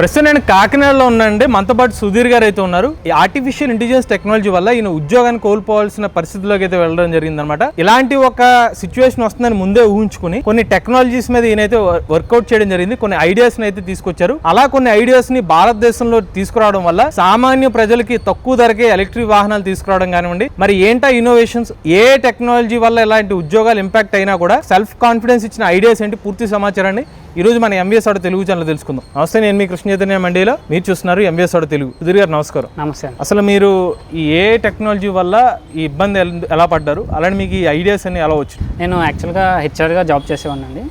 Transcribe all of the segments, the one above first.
ప్రస్తుతం నేను కాకినాడలో ఉన్నానండి. మనతో పాటు సుధీర్ గారు అయితే ఉన్నారు. ఈ ఆర్టిఫిషియల్ ఇంటెలిజెన్స్ టెక్నాలజీ వల్ల ఈయన ఉద్యోగాన్ని కోల్పోవాల్సిన పరిస్థితిలోకి అయితే వెళ్ళడం జరిగిందనమాట ఇలాంటి ఒక సిచ్యువేషన్ వస్తుందని ముందే ఊహించుకుని కొన్ని టెక్నాలజీస్ మీద ఈయనైతే వర్కౌట్ చేయడం జరిగింది. కొన్ని ఐడియాస్ అయితే తీసుకొచ్చారు. అలా కొన్ని ఐడియాస్ని భారతదేశంలో తీసుకురావడం వల్ల సామాన్య ప్రజలకి తక్కువ ధరకే ఎలక్ట్రిక్ వాహనాలు తీసుకురావడం కానివ్వండి. మరి ఏంటా ఇన్నోవేషన్స్ ఏ టెక్నాలజీ వల్ల ఇలాంటి ఉద్యోగాలు ఇంపాక్ట్ అయినా కూడా సెల్ఫ్ కాన్ఫిడెన్స్ ఇచ్చిన ఐడియాస్ ఏంటి? పూర్తి సమాచారాన్ని ఈ రోజు మన ఎంబీఎస్ ఆడ తెలుగు ఛానల్ తెలుసుకుందాం. నమస్తే నేను మీ కృష్ణ చైతన్య మండీలో. మీరు చూస్తున్నారు ఎంబీఎస్ ఆడ తెలుగు. సుధీర్ గారు నమస్కారం. నమస్తే అసలు మీరు ఈ ఏ టెక్నాలజీ వల్ల ఈ ఇబ్బంది ఎల్- పడ్డారు? అలానే మీకు ఈ ఐడియాస్ అన్ని ఎలా వచ్చింది నేను యాక్చువల్గా హెచ్ఆర్గా జాబ్ చేసేవాడినండి.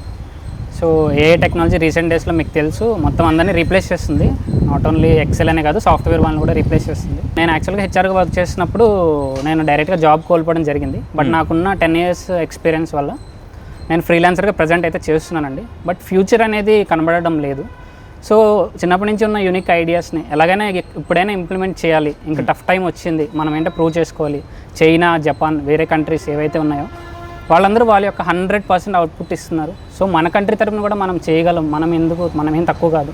సో ఏ టెక్నాలజీ రీసెంట్ డేస్లో మీకు తెలుసు మొత్తం అందరినీ రీప్లేస్ చేస్తుంది. నాట్ ఓన్లీ ఎక్సెల్ అనే కాదు సాఫ్ట్వేర్ వాళ్ళని కూడా రీప్లేస్ చేస్తుంది. నేను యాక్చువల్గా హెచ్ఆర్గా వర్క్ చేసినప్పుడు నేను డైరెక్ట్గా జాబ్ కోల్పోవడం జరిగింది. బట్ నాకున్న టెన్ ఇయర్స్ ఎక్స్పీరియన్స్ వల్ల నేను ఫ్రీలాన్సర్గా ప్రజెంట్ అయితే చేస్తున్నానండి. బట్ ఫ్యూచర్ అనేది కనబడడం లేదు. సో చిన్నప్పటి నుంచి ఉన్న యూనిక్ ఐడియాస్ని ఎలాగైనా ఇప్పుడైనా ఇంప్లిమెంట్ చేయాలి. ఇంకా టఫ్ టైం వచ్చింది. మనం ఏంటో ప్రూవ్ చేసుకోవాలి. చైనా జపాన్ వేరే కంట్రీస్ ఏవైతే ఉన్నాయో వాళ్ళందరూ వాళ్ళ యొక్క హండ్రెడ్ పర్సెంట్ అవుట్పుట్ ఇస్తున్నారు. సో మన కంట్రీ తరపున కూడా మనం చేయగలం. మనం ఎందుకు మనం ఏం తక్కువ కాదు.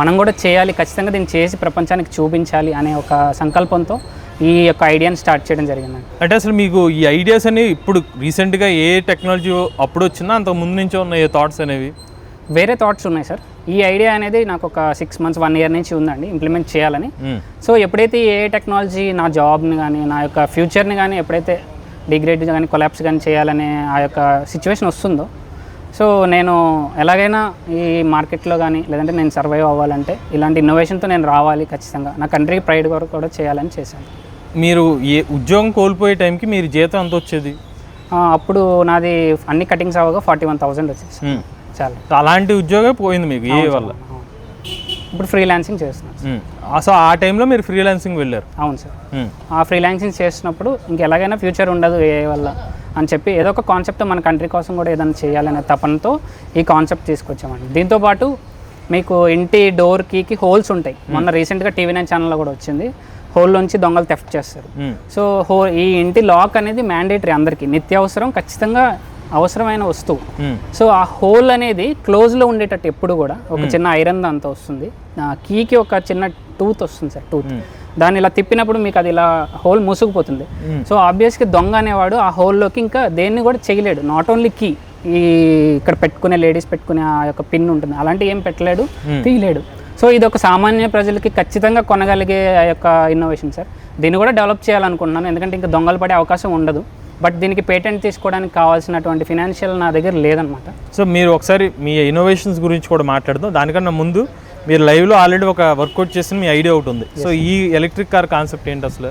మనం కూడా చేయాలి. ఖచ్చితంగా దీన్ని చేసి ప్రపంచానికి చూపించాలి అనే ఒక సంకల్పంతో ఈ యొక్క ఐడియాని స్టార్ట్ చేయడం జరిగిందండి. అంటే అసలు మీకు ఈ ఐడియాస్ అన్ని ఇప్పుడు రీసెంట్గా ఏ టెక్నాలజీ అప్పుడు వచ్చిందా అంతకు ముందు నుంచే ఉన్న ఏ థాట్స్ అనేవి? వేరే థాట్స్ ఉన్నాయి సార్. ఈ ఐడియా అనేది నాకు ఒక సిక్స్ మంత్స్ వన్ ఇయర్ నుంచి ఉందండి ఇంప్లిమెంట్ చేయాలని. మ్మ్. సో ఎప్పుడైతే ఏ టెక్నాలజీ నా జాబ్ని కానీ నా యొక్క ఫ్యూచర్ని కానీ ఎప్పుడైతే డిగ్రేడ్ కానీ కొలాప్స్ కానీ చేయాలనే ఆ యొక్క సిచ్యువేషన్ వస్తుందో సో నేను ఎలాగైనా ఈ మార్కెట్లో కానీ లేదంటే నేను సర్వైవ్ అవ్వాలంటే ఇలాంటి ఇన్నోవేషన్తో నేను రావాలి ఖచ్చితంగా. నా కంట్రీకి ప్రైడ్ వరకు కూడా చేయాలని చేశాను. మీరు ఏ ఉద్యోగం కోల్పోయే టైంకి మీరు జీతం ఎంత వచ్చేది? అప్పుడు నాది అన్ని కటింగ్స్ అవ్వగా ఫార్టీ వన్ థౌసండ్ వచ్చేసి. చాలా. అలాంటి ఉద్యోగం పోయింది మీకు ఏ వల్ల. ఇప్పుడు ఫ్రీలాన్సింగ్ చేస్తున్నాను. సో ఆ టైంలో మీరు ఫ్రీలాన్సింగ్ వెళ్ళారు? అవును సార్. ఆ ఫ్రీలాన్సింగ్ చేసినప్పుడు ఇంక ఎలాగైనా ఫ్యూచర్ ఉండదు ఏ వల్ల. అని చెప్పి ఏదో ఒక కాన్సెప్ట్ మన కంట్రీ కోసం కూడా ఏదైనా చేయాలనే తపనతో ఈ కాన్సెప్ట్ తీసుకొచ్చామండి. దీంతోపాటు మీకు ఇంటి డోర్ కీకి హోల్స్ ఉంటాయి. మొన్న రీసెంట్గా టీవీ నైన్ ఛానల్లో కూడా వచ్చింది. హోల్ నుంచి దొంగలు థెఫ్ట్ చేస్తారు. మ్మ్. సో హో ఈ ఇంటి లాక్ అనేది మ్యాండేటరీ అందరికీ. నిత్యావసరం ఖచ్చితంగా అవసరమైన వస్తువు. మ్మ్. సో ఆ హోల్ అనేది క్లోజ్లో ఉండేటట్టు ఎప్పుడు కూడా ఒక చిన్న ఐరన్ దాంతో వస్తుంది. ఆ కీకి ఒక చిన్న టూత్ వస్తుంది సార్ టూత్ దాన్ని ఇలా తిప్పినప్పుడు మీకు అది ఇలా హోల్ మూసుకుపోతుంది. సో ఆబ్వియస్గా దొంగ అనేవాడు ఆ హోల్లోకి ఇంకా దేన్ని కూడా చేయలేడు. నాట్ ఓన్లీ కీ ఈ ఇక్కడ పెట్టుకునే లేడీస్ పెట్టుకునే ఆ యొక్క పిన్ ఉంటుంది. అలాంటివి ఏం పెట్టలేడు తీయలేడు. సో ఇది ఒక సామాన్య ప్రజలకి ఖచ్చితంగా కొనగలిగే ఆ యొక్క ఇన్నోవేషన్ సార్ దీన్ని కూడా డెవలప్ చేయాలనుకుంటున్నాను. ఎందుకంటే ఇంకా దొంగలు పడే అవకాశం ఉండదు. బట్ దీనికి పేటెంట్ తీసుకోవడానికి కావాల్సినటువంటి ఫినాన్షియల్ నా దగ్గర లేదనమాట సో మీరు ఒకసారి మీ ఇన్నోవేషన్స్ గురించి కూడా మాట్లాడదాం. దానికన్నా ముందు మీరు లైవ్లో ఆల్రెడీ ఒక వర్కౌట్ చేసిన మీ ఐడియా ఒకటి ఉంది. సో ఈ ఎలక్ట్రిక్ కార్ కాన్సెప్ట్ ఏంటి అసలు?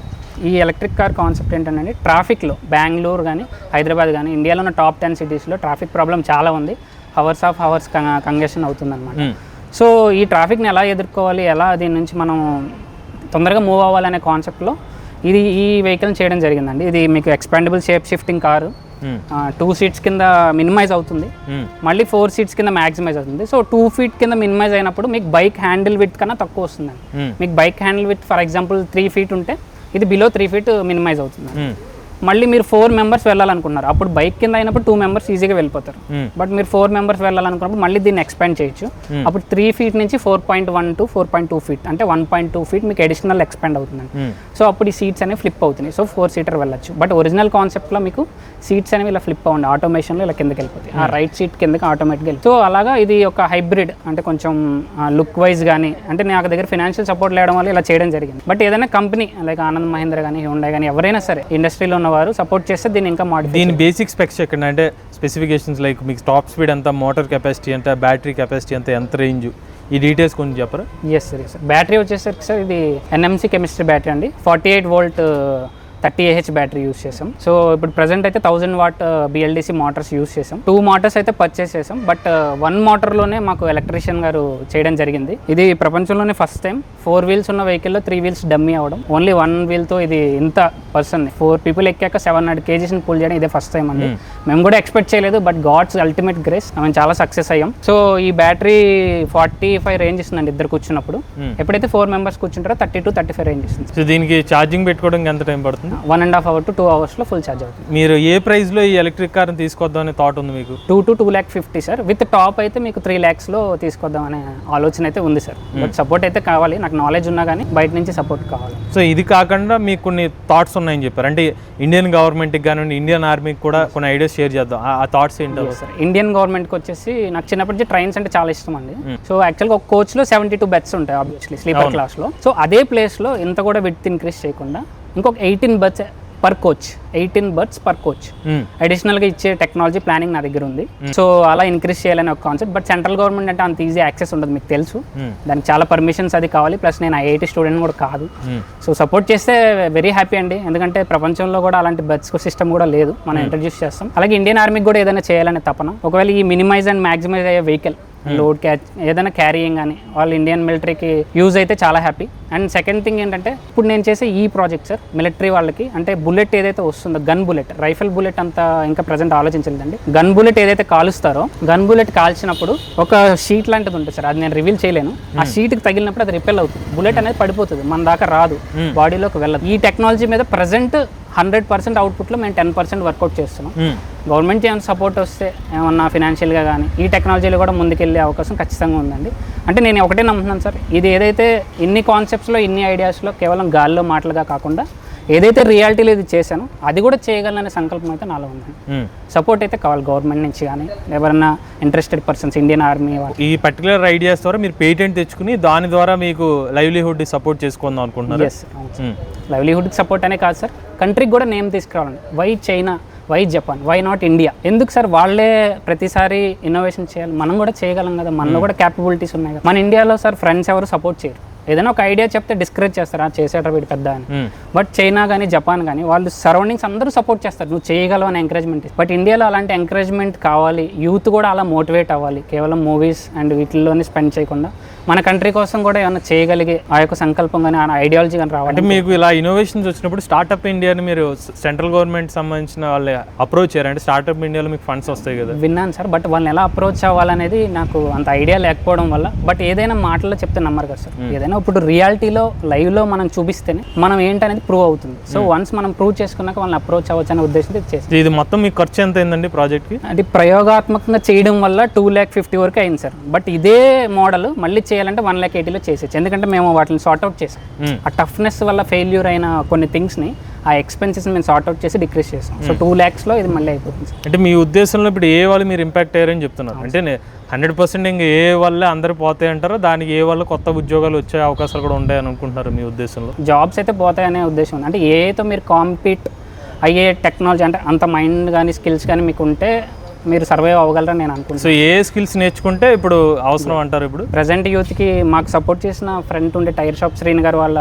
ఈ ఎలక్ట్రిక్ కార్ కాన్సెప్ట్ ఏంటంటే ట్రాఫిక్లో బెంగళూరు కానీ హైదరాబాద్ కానీ ఇండియాలో ఉన్న టాప్ టెన్ సిటీస్లో ట్రాఫిక్ ప్రాబ్లం చాలా ఉంది. హవర్స్ ఆఫ్ హవర్స్ కంగెషన్ అవుతుందన్నమాట. మ్మ్. సో ఈ ట్రాఫిక్ని ఎలా ఎదుర్కోవాలి? ఎలా దీని నుంచి మనం తొందరగా మూవ్ అవ్వాలనే కాన్సెప్ట్లో ఇది ఈ వెహికల్ చేయడం జరిగిందండి. ఇది మీకు expandable shape shifting car. Two seats కింద మినిమైజ్ అవుతుంది మ్మ్. మళ్ళీ ఫోర్ సీట్స్ కింద మ్యాక్సిమైజ్ అవుతుంది సో టూ ఫీట్ కింద మినిమైజ్ అయినప్పుడు మీకు బైక్ హ్యాండిల్ విత్ కన్నా తక్కువ వస్తుందండి మ్మ్. మీకు bike handle with for example three feet ఉంటే ఇది బిలో త్రీ ఫీట్ మినిమైజ్ అవుతుంది. మళ్ళీ మీరు ఫోర్ మెంబర్స్ వెళ్ళాలనుకున్నారు. అప్పుడు బైక్ కింద అయినప్పుడు టూ మెంబర్స్ ఈజీగా వెళ్ళిపోతారు. బట్ మీరు ఫోర్ మెంబర్స్ వెళ్ళాలనుకున్నప్పుడు మళ్ళీ దీన్ని ఎక్స్పాండ్ చేయొచ్చు. అప్పుడు త్రీ ఫీట్ నుంచి four point one to four point two feet అంటే వన్ పాయింట్ టూ ఫీట్ మీకు అడిషనల్ ఎక్స్పాండ్ అవుతుందండి. సో అప్పుడు ఈ సీట్స్ అనేవి ఫ్లిప్ అవుతున్నాయి. సో ఫోర్ సీటర్ వెళ్ళొచ్చు. బట్ ఒరిజినల్ కాన్సెప్ట్లో మీకు సీట్స్ అనేవి ఇలా ఫ్లిప్ అవ్వండి. ఆటోమేషన్లో ఇలా కిందకి వెళ్ళిపోతాయి. ఆ రైట్ సీట్ కిందకి ఆటోమేటిక్గా వెళ్ళి సో అలాగా ఇది ఒక హైబ్రిడ్ అంటే కొంచెం లుక్ వైజ్ కానీ అంటే నాకు దగ్గర ఫినాన్షియల్ సపోర్ట్ లేవడం వల్ల ఇలా చేయడం జరిగింది. బట్ ఏదైనా కంపెనీ లైక్ ఆనంద్ మహేంద్ర కానీ హోండా కానీ ఎవరైనా సరే ఇండస్ట్రీలో ఉన్నవారు సపోర్ట్ చేస్తే దీన్ని ఇంకా మాడిఫై దీని బేసిక్ స్పెక్స్ ఎక్కడ అంటే స్పెసిఫికేషన్స్ లైక్ మీకు టాప్ స్పీడ్ ఎంత మోటార్ కెపాసిటీ ఎంత బ్యాటరీ కెపాసిటీ ఎంత ఎంత రేంజ్ ఈ డీటెయిల్స్ కొంచెం చెప్పరా? ఎస్ సార్ సార్ బ్యాటరీ వచ్చేసరికి సార్ ఇది ఎన్ఎంసీ కెమిస్ట్రీ బ్యాటరీ అండి. Forty eight volt thirty AH battery use చేసాం సో ఇప్పుడు ప్రజెంట్ అయితే thousand watt BLDC motors use చేసాం టూ మోటార్స్ అయితే పర్చేస్ చేసాం బట్ వన్ మోటార్లోనే మాకు ఎలక్ట్రీషియన్ గారు చేయడం జరిగింది. ఇది ప్రపంచంలోనే ఫస్ట్ టైం. ఫోర్ వీల్స్ ఉన్న వెహికల్లో త్రీ వీల్స్ డమ్మీ అవ్వడం. ఓన్లీ వన్ వీల్తో ఇది ఇంత పర్సన్ ఫోర్ పీపుల్ ఎక్కాక సెవెన్ హండ్రెడ్ కేజీస్ని పుల్ చేయడం ఇదే ఫస్ట్ టైం అండి. మేము కూడా ఎక్స్పెక్ట్ చేయలేదు బట్ గాడ్స్ అల్టిమేట్ గ్రేస్. మేము చాలా సక్సెస్ అయ్యాం. సో ఈ బ్యాటరీ ఫార్టీ ఫైవ్ రేంజ్ ఇస్తుందండి ఇద్దరు కూర్చున్నప్పుడు. ఎప్పుడైతే four members కూర్చుంటారో thirty to thirty five range ఇస్తుంది. సో దీనికి ఛార్జింగ్ పెట్టుకోవడానికి ఎంత టైం పడుతుంది? అవుతుంది. One and half hour to two అవర్స్లో ఫుల్ ఛార్జ్ అవుతుంది. మీరు ఏ ప్రైస్లో ఈ ఎలక్ట్రిక్ కార్ని తీసుకొద్దాం అనే థాట్ ఉంది మీకు? Two to two lakh fifty sir with top అయితే మీకు త్రీ ల్యాక్స్లో తీసుకొద్దాం అనే ఆలోచన అయితే ఉంది సార్ బట్ సపోర్ట్ అయితే కావాలి. నాకు నాలెడ్జ్ ఉన్నా కానీ బయట నుంచి సపోర్ట్ కావాలి. సో ఇది కాకుండా మీకు కొన్ని థాట్స్ ఉన్నాయని చెప్పారు. అంటే ఇండియన్ గవర్నమెంట్కి కానివ్వండి ఇండియన్ ఆర్మీకి కూడా కొన్ని ఐడియాస్ షేర్ చేద్దాం. ఆ- థాట్స్ ఏంటో సార్ ఇండియన్ గవర్నమెంట్కి వచ్చేసి నాకు చిన్నప్పటి నుంచి ట్రైన్స్ అంటే చాలా ఇష్టం అండి. సో యాక్చువల్గా ఒక కోచ్లో సెవెంటీ టూ బెడ్స్ ఉంటాయి ఆబ్వియస్లీ స్లీపర్ క్లాస్లో సో అదే ప్లేస్లో ఇంత కూడా విత్ ఇంక్రీస్ చేయకుండా ఇంకొక eighteen berths per coach eighteen berths per coach. అడిషనల్గా ఇచ్చే టెక్నాలజీ ప్లానింగ్ నా దగ్గర ఉంది. సో అలా ఇంక్రీస్ చేయాలని ఒక కాన్సెప్ట్ బట్ సెంట్రల్ గవర్నమెంట్ అంటే అంత ఈజీ యాక్సెస్ ఉండదు మీకు తెలుసు. మ్మ్. దానికి చాలా పర్మిషన్స్ అది కావాలి. ప్లస్ నేను ఐఐటి స్టూడెంట్ కూడా కాదు. సో సపోర్ట్ చేస్తే వెరీ హ్యాపీ అండి. ఎందుకంటే ప్రపంచంలో కూడా అలాంటి బర్త్స్ సిస్టమ్ కూడా లేదు. మనం ఇంట్రడ్యూస్ చేస్తాం. అలాగే ఇండియన్ ఆర్మీకి కూడా ఏదైనా చేయాలనే తపన. ఒకవేళ ఈ మినిమైజ్ అండ్ మ్యాక్సిమైజ్ అయ్యే వెహికల్ లోడ్ క్యాచ్ ఏదైనా క్యారీయింగ్ కానీ వాళ్ళు ఇండియన్ మిలిటరీకి యూజ్ అయితే చాలా హ్యాపీ అండ్ సెకండ్ థింగ్ ఏంటంటే ఇప్పుడు నేను చేసే ఈ ప్రాజెక్ట్ సార్ మిలిటరీ వాళ్ళకి అంటే బుల్లెట్ ఏదైతే వస్తుందో గన్ బుల్లెట్ రైఫిల్ బుల్లెట్ అంత ఇంకా ప్రజెంట్ ఆలోచించలేదండి. గన్ బుల్లెట్ ఏదైతే కాలుస్తారో గన్ బుల్లెట్ కాల్చినప్పుడు ఒక షీట్ లాంటిది ఉంటుంది సార్ అది నేను రివీల్ చేయలేను. ఆ షీట్కి తగిలినప్పుడు అది రిపెల్ అవుతుంది. బుల్లెట్ అనేది పడిపోతుంది మన దాకా రాదు బాడీలోకి వెళ్ళదు. ఈ టెక్నాలజీ మీద ప్రజెంట్ హండ్రెడ్ పర్సెంట్ అవుట్పుట్లో మేము టెన్ పర్సెంట్ వర్కౌట్ చేస్తున్నాం. గవర్నమెంట్ ఏమైనా సపోర్ట్ వస్తే ఏమన్నా ఫినాన్షియల్గా కానీ ఈ టెక్నాలజీలో కూడా ముందుకెళ్ళే అవకాశం ఖచ్చితంగా ఉందండి. అంటే నేను ఒకటే నమ్ముతున్నాను సార్ ఇది ఏదైతే ఇన్ని కాన్సెప్ట్స్లో ఇన్ని ఐడియాస్లో కేవలం గాల్లో మాటలుగా కాకుండా ఏదైతే రియాలిటీలో ఇది చేశానో అది కూడా చేయగలననే సంకల్పం అయితే నాలో మ్మ్. సపోర్ట్ అయితే కావాలి గవర్నమెంట్ నుంచి కానీ ఎవరైనా ఇంట్రెస్టెడ్ పర్సన్స్ ఇండియన్ ఆర్మీ ఈ పర్టికులర్ ఐడియాస్ ద్వారా మీరు పేటెంట్ తెచ్చుకుని దాని ద్వారా మీకు లైవ్లీహుడ్ సపోర్ట్ చేసుకుందాం అనుకుంటున్నారు? ఎస్ లైవ్లీహుడ్కి సపోర్ట్ అనే కాదు సార్ కంట్రీకి కూడా name తీసుకురావాలండి. Why China why Japan why not India ఎందుకు సార్ వాళ్ళే ప్రతిసారి ఇన్నోవేషన్ చేయాలి? మనం కూడా చేయగలం కదా. మనలో కూడా క్యాపబిలిటీస్ ఉన్నాయి కదా. మన ఇండియాలో సార్ ఫ్రెండ్స్ ఎవరు సపోర్ట్ చేయరు. ఏదైనా ఒక ఐడియా చెప్తే డిస్కరేజ్ చేస్తారు. "ఆ, చేసేట వీడు పెద్ద అని. బట్ చైనా కానీ జపాన్ కానీ వాళ్ళు సరౌండింగ్స్ అందరూ సపోర్ట్ చేస్తారు. నువ్వు చేయగలవు అని ఎంకరేజ్మెంట్ బట్ ఇండియాలో అలాంటి ఎంకరేజ్మెంట్ కావాలి. యూత్ కూడా అలా మోటివేట్ అవ్వాలి. కేవలం మూవీస్ అండ్ వీటిల్లోనే స్పెండ్ చేయకుండా. మన కంట్రీ కోసం కూడా ఏమైనా చేయగలిగే ఆ యొక్క సంకల్పం కానీ ఆ ఐడియాలజీ కానీ రావాలి అంటే మీకు ఇలా ఇన్నోవేషన్స్ వచ్చినప్పుడు స్టార్ట్అప్ ఇండియాని మీరు సెంట్రల్ గవర్నమెంట్ సంబంధించిన వాళ్ళు అప్రోచ్ చేయారు? అంటే స్టార్ట్అప్ ఇండియాలో మీకు ఫండ్స్ వస్తాయి కదా. విన్నాను సార్ బట్ వాళ్ళని ఎలా అప్రోచ్ అవ్వాలనేది నాకు అంత ఐడియా లేకపోవడం వల్ల. బట్ ఏదైనా మాటల్లో చెప్తే నమ్మరు కదా సార్. ఏదైనా ఇప్పుడు రియాలిటీలో లైవ్లో మనం చూపిస్తేనే మనం ఏంటనేది ప్రూవ్ అవుతుంది. సో వన్స్ మనం ప్రూవ్ చేసుకున్నాక వాళ్ళని అప్రోచ్ అవ్వచ్చు అనే ఉద్దేశంతో ఇది చేస్తాం ఇది మొత్తం మీకు ఖర్చు ఎంత అయిందండి ప్రాజెక్ట్కి అది ప్రయోగాత్మకంగా చేయడం వల్ల టూ ల్యాక్ ఫిఫ్టీ వరకు అయింది సార్. బట్ ఇదే మోడల్ మళ్ళీ చేయాలంటే వన్ ల్యాక్ ఎయిటీలో చేసేచ్చు ఎందుకంటే మేము వాటిని సార్ట్అవుట్ చేసాం. మ్మ్. ఆ టఫ్నెస్ వల్ల ఫెయిల్యూర్ అయిన కొన్ని థింగ్స్ని ఆ ఎక్స్పెన్సెస్ మేము సార్ట్అవుట్ చేసి డిక్రీస్ చేసాం. సో టూ ల్యాక్స్లో ఇది మళ్ళీ అయిపోతుంది అంటే మీ ఉద్దేశంలో ఇప్పుడు ఏ వాళ్ళు మీరు ఇంపాక్ట్ అయ్యారని చెప్తున్నారు. అంటే హండ్రెడ్ పర్సెంట్ ఇంకా ఏ వల్ల అందరు పోతాయి అంటారో? దానికి ఏ వల్ల కొత్త ఉద్యోగాలు వచ్చే అవకాశాలు కూడా ఉంటాయని అనుకుంటున్నారు మీ ఉద్దేశంలో? జాబ్స్ అయితే పోతాయనే ఉద్దేశం ఉంది. అంటే ఏతో మీరు కాంపీట్ అయ్యే టెక్నాలజీ అంటే అంత మైండ్ కానీ స్కిల్స్ కానీ మీకు ఉంటే మీరు సర్వైవ్ అవ్వగలరని నేను అనుకుంటున్నాను. సో ఏ స్కిల్స్ నేర్చుకుంటే ఇప్పుడు అవసరం అంటారు ఇప్పుడు? ప్రజెంట్ యూత్కి మాకు సపోర్ట్ చేసిన ఫ్రెండ్ ఉండే టైర్ షాప్ శ్రీని గారు వాళ్ళ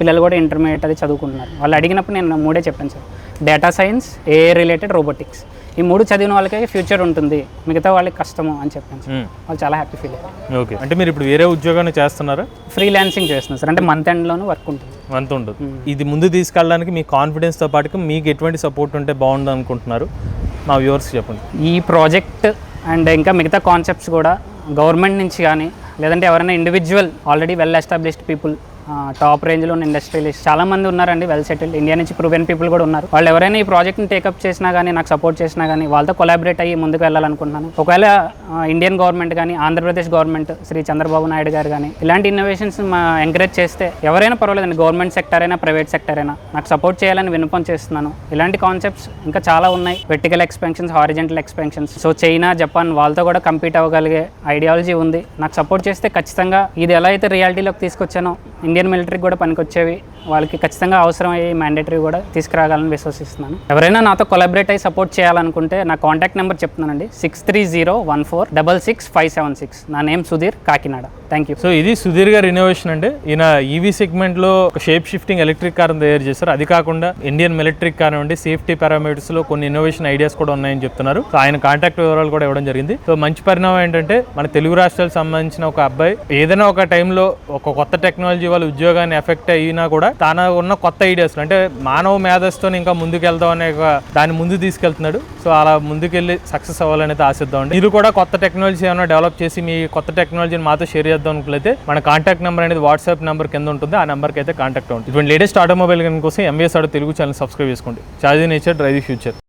పిల్లలు కూడా ఇంటర్మీడియట్ అది చదువుకుంటున్నారు. వాళ్ళు అడిగినప్పుడు నేను మూడే చెప్పాను సార్. డేటా సైన్స్ ఏ రిలేటెడ్ రోబోటిక్స్ ఈ మూడు చదివిన వాళ్ళకే ఫ్యూచర్ ఉంటుంది. మిగతా వాళ్ళకి కష్టము అని చెప్పాను సార్. మ్మ్. వాళ్ళు చాలా హ్యాపీ ఫీల్ అయ్యారు. ఓకే అంటే మీరు ఇప్పుడు వేరే ఉద్యోగాన్ని చేస్తున్నారా? ఫ్రీలాన్సింగ్ చేస్తున్నాను సార్. అంటే మంత్ ఎండ్లోనూ వర్క్ ఉంటుంది. అంత ఉండదు ఇది ముందు తీసుకెళ్ళడానికి మీ కాన్ఫిడెన్స్తో పాటు మీకు ఎటువంటి సపోర్ట్ ఉంటే బాగుండు అనుకుంటున్నారు? మా వ్యూవర్స్ చెప్పండి. ఈ ప్రాజెక్ట్ అండ్ ఇంకా మిగతా కాన్సెప్ట్స్ కూడా గవర్నమెంట్ నుంచి కానీ లేదంటే ఎవరైనా individual already well established people top రేంజ్లో ఉన్న ఇండస్ట్రియలిస్ట్ చాలా మంది ఉన్నారండి వెల్ సెటిల్డ్ ఇండియా నుంచి ప్రూవెన్ పీపుల్ కూడా ఉన్నారు. వాళ్ళు ఎవరైనా ఈ ప్రాజెక్ట్ని టేకప్ చేసినా కానీ నాకు సపోర్ట్ చేసినా కానీ వాళ్ళతో కొలాబరేట్ అయ్యి ముందుకు వెళ్ళాలనుకుంటున్నాను. ఒకవేళ ఇండియన్ గవర్నమెంట్ కానీ ఆంధ్రప్రదేశ్ గవర్నమెంట్ శ్రీ చంద్రబాబు నాయుడు గారు కానీ ఇలాంటి ఇన్నోవేషన్స్ మా ఎంకరేజ్ చేస్తే ఎవరైనా పర్వాలేదండి. గవర్నమెంట్ సెక్టర్ అయినా ప్రైవేట్ సెక్టర్ అయినా నాకు సపోర్ట్ చేయాలని వినపం చేస్తున్నాను. ఇలాంటి కాన్సెప్ట్స్ ఇంకా చాలా ఉన్నాయి. Vertical expansions horizontal expansions so China Japan వాళ్ళతో కూడా కంపీట్ అవ్వగలిగే ఐడియాలజీ ఉంది. నాకు సపోర్ట్ చేస్తే ఖచ్చితంగా ఇది ఎలా అయితే రియాలిటీలోకి తీసుకొచ్చానో ఇండియన్ మిలిటరీకి కూడా పనికొచ్చేవి. వాళ్ళకి ఖచ్చితంగా అవసరమయ్యే మ్యాండేటరీ కూడా తీసుకురాగలని విశ్వసిస్తున్నాను. ఎవరైనా నాతో కొలాబరేట్ అయ్యి సపోర్ట్ చేయాలనుకుంటే నా కాంటాక్ట్ నెంబర్ చెప్తున్నానండి. Six three zero one four double six five seven six నా name Sudheer Kakinada. Thank you so ఇది సుధీర్ గారి ఇన్నోవేషన్ అండి. ఈయన ఈవీ సెగ్మెంట్లో లో షేప్ షిఫ్టింగ్ ఎలక్ట్రిక్ కార్ తయారు చేశారు. అది కాకుండా ఇండియన్ మెలెట్రీక్ కార్ నుండి సేఫ్టీ పారామీటర్స్లో కొన్ని ఇన్నోవేషన్ ఐడియాస్ కూడా ఉన్నాయని చెప్తున్నారు. సో ఆయన కాంటాక్ట్ వివరాలు కూడా ఇవ్వడం జరిగింది. సో మంచి పరిణామం ఏంటంటే మన తెలుగు రాష్ట్రాలకు సంబంధించిన ఒక అబ్బాయి ఏదైనా ఒక టైంలో ఒక కొత్త టెక్నాలజీ వాళ్ళ ఉద్యోగాన్ని ఎఫెక్ట్ అయినా కూడా తన ఉన్న కొత్త ఐడియాస్ అంటే మానవ మేధస్తో ఇంకా ముందుకు వెళ్దాం అనే దాన్ని ముందు తీసుకెళ్తున్నాడు. సో అలా ముందుకెళ్ళి సక్సెస్ అవ్వాలని ఆశిద్దాం అండి. మీరు కూడా కొత్త టెక్నాలజీ ఏమైనా డెవలప్ చేసి మీ కొత్త టెక్నాలజీని మాతో షేర్ చేద్దాం అనుకులైతే మన కాంటాక్ట్ నెంబర్ అనేది వాట్సాప్ నెంబర్ కింద ఉంటుంది. ఆ నెంబర్కి అయితే కాంటాక్ట్ ఉంటుంది ఇటువంటి లేటెస్ట్ ఆటోమొబైల్ కోసం MBS auto Telugu channel subscribe చేసుకోండి. చార్జీ నేచర్ డ్రైవ్ ఫ్యూచర్